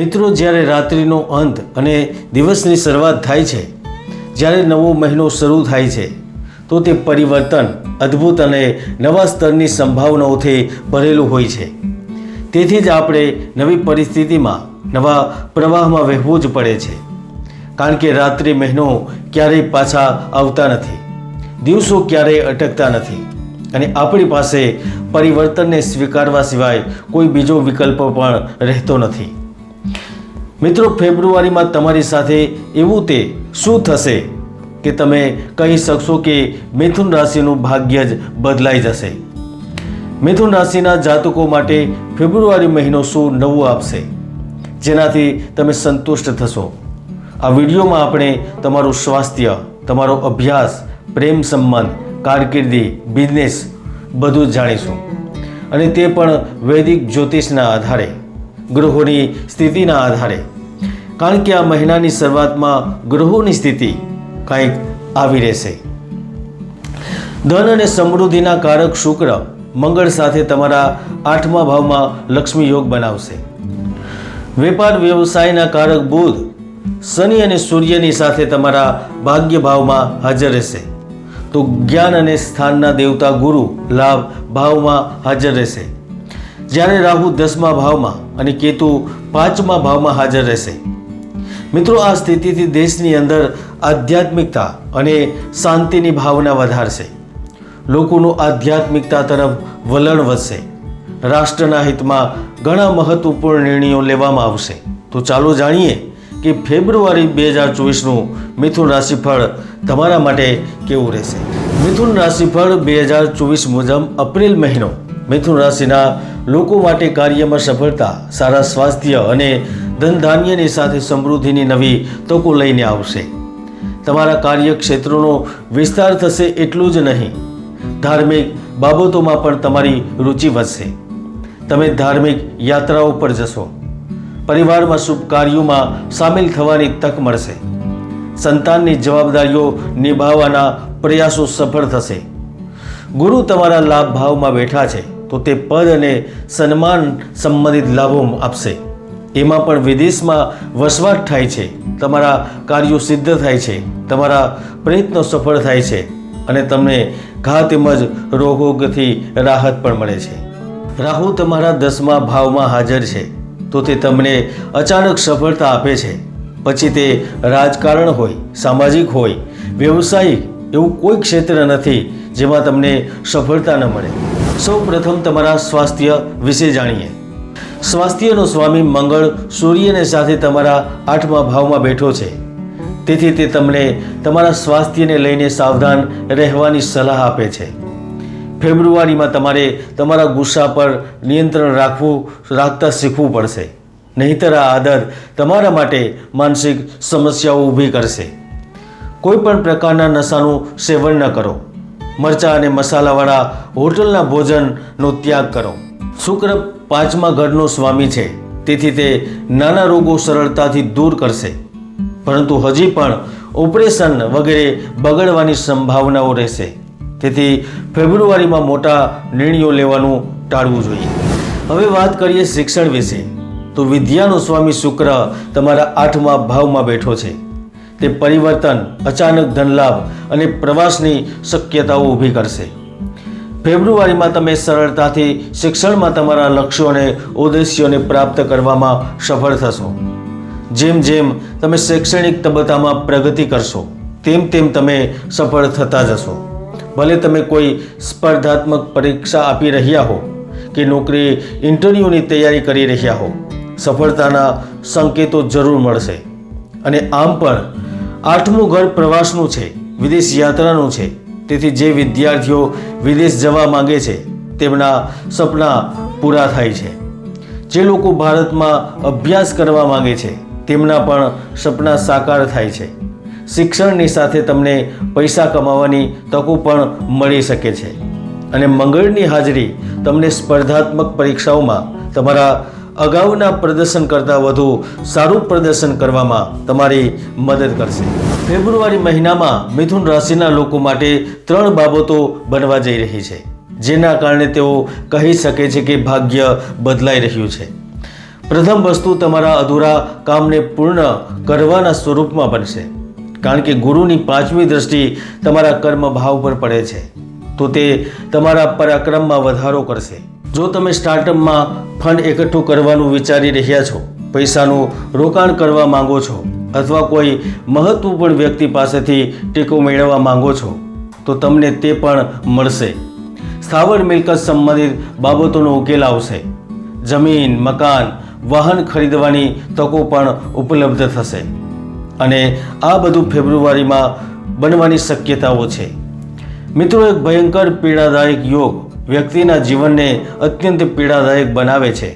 મિત્રો, જ્યારે રાત્રિનો અંત અને દિવસની શરૂઆત થાય છે, જ્યારે નવો મહિનો શરૂ થાય છે, તો તે પરિવર્તન અદ્ભુત અને નવા સ્તરની સંભાવનાઓથી ભરેલું હોય છે. તેથી જ આપણે નવી પરિસ્થિતિમાં, નવા પ્રવાહમાં વહેવું જ પડે છે. કારણ કે રાત્રિ મહિનો ક્યારેય પાછા આવતા નથી. દિવસો ક્યારેય અટકતા નથી. અને આપણી પાસે પરિવર્તનને સ્વીકારવા સિવાય કોઈ બીજો વિકલ્પ પણ રહેતો નથી. મિત્રો, ફેબ્રુઆરીમાં તમારી સાથે એવું તે શું થશે કે તમે કહી શકશો કે મિથુન રાશિનું ભાગ્ય જ બદલાઈ જશે. મિથુન રાશિના જાતકો માટે ફેબ્રુઆરી મહિનો શું નવું આપશે, જેનાથી તમે સંતુષ્ટ થશો. આ વિડીયોમાં આપણે તમારું સ્વાસ્થ્ય, તમારો અભ્યાસ, પ્રેમ સંબંધ કારકિર્દી, બિઝનેસ બધું જ જાણીશું. અને તે પણ વૈદિક જ્યોતિષના આધારે. ગ્રહોની સ્થિતિના આધારે. કારણ કે આ મહિનાની શરૂઆતમાં ગ્રહોની સ્થિતિ કંઈક આવી રહેશે. ધન અને સમૃદ્ધિના કારક શુક્ર મંગળ સાથે તમારા આઠમા ભાવમાં લક્ષ્મી યોગ બનાવશે. વેપાર વ્યવસાયના કારક બુધ શનિ અને સૂર્યની સાથે તમારા ભાગ્ય ભાવમાં હાજર રહેશે. તો જ્ઞાન અને સ્થાનના દેવતા ગુરુ લાભ ભાવમાં હાજર રહેશે. જ્યારે રાહુ દસમા ભાવમાં અને કેતુ પાંચમા ભાવમાં હાજર રહેશે. મિત્રો, આ સ્થિતિથી દેશની અંદર આધ્યાત્મિકતા અને શાંતિની ભાવના વધારશે. લોકોનું આધ્યાત્મિકતા તરફ વલણ વધશે. રાષ્ટ્રના હિતમાં ઘણા મહત્વપૂર્ણ નિર્ણયો લેવામાં આવશે. તો ચાલો જાણીએ કે ફેબ્રુઆરી બે હજાર ચોવીસનું મિથુન રાશિફળ તમારા માટે કેવું રહેશે? મિથુન રાશિફળ બે હજાર ચોવીસ મુજબ એપ્રિલ મહિનો મિથુન રાશિના લોકો માટે કાર્યમાં સફળતા, સારા સ્વાસ્થ્ય અને ધન ધાન્યની સાથે સમૃદ્ધિની નવી તકો લઈને આવશે. તમારા કાર્યક્ષેત્રનો વિસ્તાર થશે એટલું જ નહીં. ધાર્મિક બાબતોમાં પણ તમારી રુચિ વધશે. તમે ધાર્મિક યાત્રાઓ પર જશો. પરિવારમાં શુભ કાર્યોમાં સામેલ થવાની તક મળશે. સંતાનની જવાબદારીઓ નિભાવવાના પ્રયાસો સફળ થશે. ગુરુ તમારા લાભ ભાવમાં બેઠા છે. તો તે પદ અને સન્માન સંબંધિત લાભો આપશે. એમાં પણ વિદેશમાં વસવાટ થાય છે. તમારા કાર્યો સિદ્ધ થાય છે. તમારા પ્રયત્નો સફળ થાય છે અને તમને ઘા તેમજ રોગોથી રાહત પણ મળે છે. રાહુ તમારા દસમા ભાવમાં હાજર છે. તો તે તમને અચાનક સફળતા આપે છે. પછી તે રાજકારણ હોય, સામાજિક હોય, વ્યવસાયિક એવું કોઈ ક્ષેત્ર નથી જેમાં તમને સફળતા ન મળે. સૌ પ્રથમ તમારા સ્વાસ્થ્ય વિશે જાણીએ. સ્વાસ્થ્યનો સ્વામી મંગળ સૂર્યને સાથે તમારા આઠમા ભાવમાં બેઠો છે. તેથી તે તમને તમારા સ્વાસ્થ્યને લઈને સાવધાન રહેવાની સલાહ આપે છે. ફેબ્રુઆરીમાં તમારે તમારા ગુસ્સા પર નિયંત્રણ રાખવું, રાખતા શીખવું પડશે. નહીંતર આ આદત તમારા માટે માનસિક સમસ્યાઓ ઊભી કરશે. કોઈ પણ પ્રકારના નશાનું સેવન ન કરો. મરચાં અને મસાલાવાળા હોટલના ભોજનનો ત્યાગ કરો. શુક્ર પાંચમા ઘરનો સ્વામી છે. તેથી તે નાના રોગો સરળતાથી દૂર કરશે. પરંતુ હજી પણ ઓપરેશન વગેરે બગડવાની સંભાવનાઓ રહેશે. તેથી ફેબ્રુઆરીમાં મોટા નિર્ણયો લેવાનું ટાળવું જોઈએ. હવે વાત કરીએ શિક્ષણ વિશે. તો વિદ્યાનો સ્વામી શુક્ર તમારા આઠમા ભાવમાં બેઠો છે. તે પરિવર્તન, અચાનક ધનલાભ અને પ્રવાસની શક્યતાઓ ઊભી કરશે. ફેબ્રુઆરીમાં તમે સરળતાથી શિક્ષણમાં તમારા લક્ષ્યો અને ઉદ્દેશ્યોને પ્રાપ્ત કરવામાં સફળ થશો. જેમ જેમ તમે શૈક્ષણિક તબક્કામાં પ્રગતિ કરશો, તેમ તેમ તમે સફળ થતા જશો. ભલે તમે કોઈ સ્પર્ધાત્મક પરીક્ષા આપી રહ્યા હો કે નોકરી ઇન્ટરવ્યૂની તૈયારી કરી રહ્યા હો, સફળતાના સંકેતો જરૂર મળશે. અને આમ પણ આઠમું ઘર પ્રવાસનું છે, વિદેશ યાત્રાનું છે. તેથી જે વિદ્યાર્થીઓ વિદેશ જવા માંગે છે, તેમના સપના પૂરા થાય છે. જે લોકો ભારતમાં અભ્યાસ કરવા માંગે છે, તેમના પણ સપના સાકાર થાય છે. શિક્ષણની સાથે તમને પૈસા કમાવાની તકો પણ મળી શકે છે. અને મંગળની હાજરી તમને સ્પર્ધાત્મક પરીક્ષાઓમાં તમારા અગાઉના પ્રદર્શન કરતાં વધુ સારું પ્રદર્શન કરવામાં તમારી મદદ કરશે. ફેબ્રુઆરી મહિનામાં મિથુન રાશિના લોકો માટે ત્રણ બાબતો બનવા જઈ રહી છે, જેના કારણે તેઓ કહી શકે છે કે ભાગ્ય બદલાઈ રહ્યું છે. પ્રથમ વસ્તુ તમારા અધૂરા કામને પૂર્ણ કરવાના સ્વરૂપમાં બનશે, કારણ કે ગુરુની પાંચમી દ્રષ્ટિ તમારા કર્મ ભાવ પર પડે છે, તો તે તમારા પરાક્રમમાં વધારો કરશે. જો તમે સ્ટાર્ટઅપમાં ફંડ એકઠું કરવાનું વિચારી રહ્યા છો, પૈસાનું રોકાણ કરવા માંગો છો, અથવા કોઈ મહત્વપૂર્ણ વ્યક્તિ પાસેથી ટેકો મેળવવા માંગો છો, તો તમને તે પણ મળશે. સ્થાવર મિલકત સંબંધિત બાબતોનો ઉકેલ આવશે. જમીન, મકાન, વાહન ખરીદવાની તકો પણ ઉપલબ્ધ થશે. અને આ બધું ફેબ્રુઆરીમાં બનવાની શક્યતાઓ છે. મિત્રો, એક ભયંકર પીડાદાયક યોગ વ્યક્તિના જીવનને અત્યંત પીડાદાયક બનાવે છે.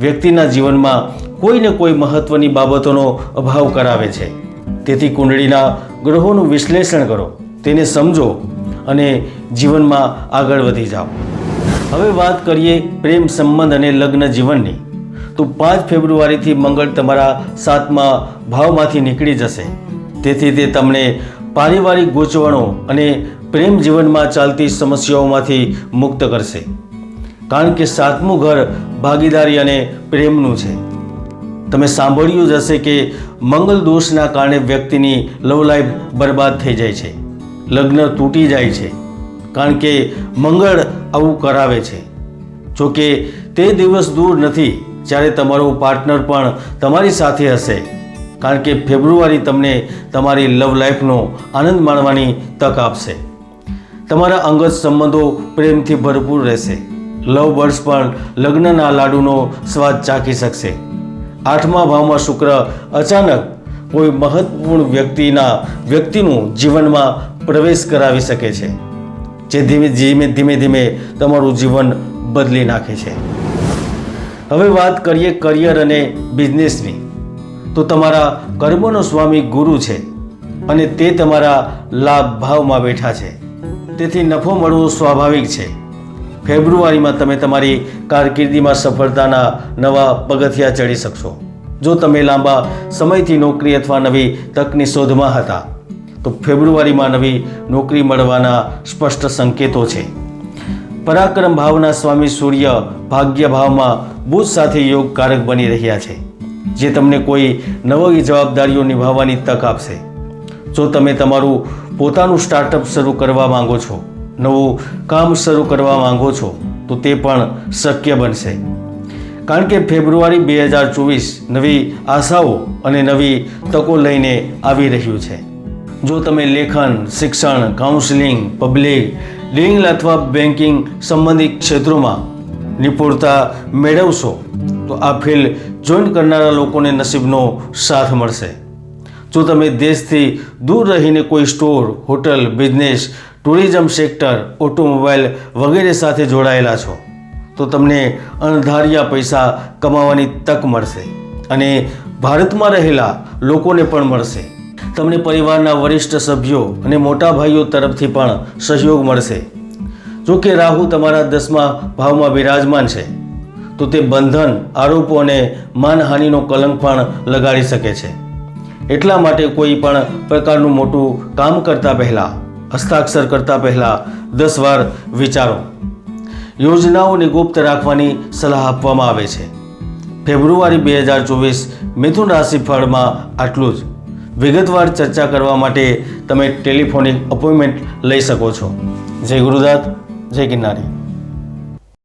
વ્યક્તિના જીવનમાં કોઈને કોઈ મહત્વની બાબતોનો અભાવ કરાવે છે. તેથી કુંડળીના ગ્રહોનું વિશ્લેષણ કરો, તેને સમજો અને જીવનમાં આગળ વધી જાઓ. હવે વાત કરીએ પ્રેમ સંબંધ અને લગ્ન જીવનની. તો પાંચ ફેબ્રુઆરીથી મંગળ તમારા સાતમા ભાવમાંથી નીકળી જશે. તેથી તે તમને પારિવારિક ગૂંચવણો અને પ્રેમ જીવનમાં ચાલતી સમસ્યાઓમાંથી મુક્ત કરશે. કારણ કે સાતમું ઘર ભાગીદારી અને પ્રેમનું છે. તમે સાંભળ્યું જ હશે કે મંગલ દોષના કારણે વ્યક્તિની લવ લાઈફ બરબાદ થઈ જાય છે. લગ્ન તૂટી જાય છે. કારણ કે મંગળ આવું કરાવે છે. જોકે તે દિવસ દૂર નથી, જ્યારે તમારો પાર્ટનર પણ તમારી સાથે હશે. કારણ કે ફેબ્રુઆરી તમને તમારી લવ લાઈફનો આનંદ માણવાની તક આપશે. તમારા અંગત સંબંધો પ્રેમથી ભરપૂર રહેશે. લવ બર્ડ્સ પણ લગ્નના લાડુનો સ્વાદ ચાખી શકશે. આઠમા ભાવમાં શુક્ર અચાનક કોઈ મહત્વપૂર્ણ વ્યક્તિના વ્યક્તિનું જીવનમાં પ્રવેશ કરાવી શકે છે, જે ધીમે ધીમે ધીમે ધીમે તમારું જીવન બદલી નાખે છે. હવે વાત કરીએ કરિયર અને બિઝનેસની તો તમારા કર્મનો સ્વામી ગુરુ છે અને તે તમારા લાભ ભાવમાં બેઠા છે. તેથી નફો મળવો સ્વાભાવિક છે. ફેબ્રુઆરીમાં તમે તમારી કારકિર્દીમાં સફળતાના નવા પગથિયા ચડી શકશો. જો તમે લાંબા સમયથી નોકરી અથવા નવી તકની શોધમાં હતા, તો ફેબ્રુઆરીમાં નવી નોકરી મળવાના સ્પષ્ટ સંકેતો છે. પરાક્રમ ભાવના સ્વામી સૂર્ય ભાગ્ય ભાવમાં બુધ સાથે યોગકારક બની રહ્યા છે. જે તમને કોઈ નવી જવાબદારીઓ નિભાવવાની તક આપશે. જો તમે તમારું પોતાનું સ્ટાર્ટઅપ શરૂ કરવા માંગો છો, નવું કામ શરૂ કરવા માંગો છો, તો તે પણ શક્ય બનશે. કારણ કે ફેબ્રુઆરી બે હજાર ચોવીસ નવી આશાઓ અને નવી તકો લઈને આવી રહ્યું છે. જો તમે લેખન, શિક્ષણ કાઉન્સિલિંગ પબ્લિક ડીલિંગ અથવા બેન્કિંગ સંબંધિત ક્ષેત્રોમાં નિપુણતા મેળવશો, તો આ ફિલ્ડ જોઈન કરનારા લોકોને નસીબનો સાથ મળશે. જો તમે દેશથી દૂર રહીને કોઈ store, hotel, business, tourism sector, automobile વગેરે સાથે જોડાયેલા છો, તો તમને અણધાર્યા પૈસા કમાવાની તક મળશે અને ભારતમાં રહેલા લોકોને પણ મળશે. તમને પરિવારના વરિષ્ઠ સભ્યો અને મોટા ભાઈઓ તરફથી પણ સહયોગ મળશે. જો કે રાહુ તમારા દસમા ભાવમાં બિરાજમાન છે. તો તે બંધન, આરોપો અને માનહાનિનો કલંક પણ લગાડી શકે છે. એટલા માટે કોઈ પણ પ્રકારનું મોટું કામ કરતા પહેલાં, હસ્તાક્ષર કરતા પહેલાં દસ વાર વિચારો. યોજનાઓને ગુપ્ત રાખવાની સલાહ આપવામાં આવે છે. ફેબ્રુઆરી બે હજાર ચોવીસ મિથુન રાશિ ફળમાં આટલું જ. વિગતવાર ચર્ચા કરવા માટે તમે ટેલિફોનિક અપોઇન્ટમેન્ટ લઈ શકો છો. જય ગુરુદાત જય કિન્નારી.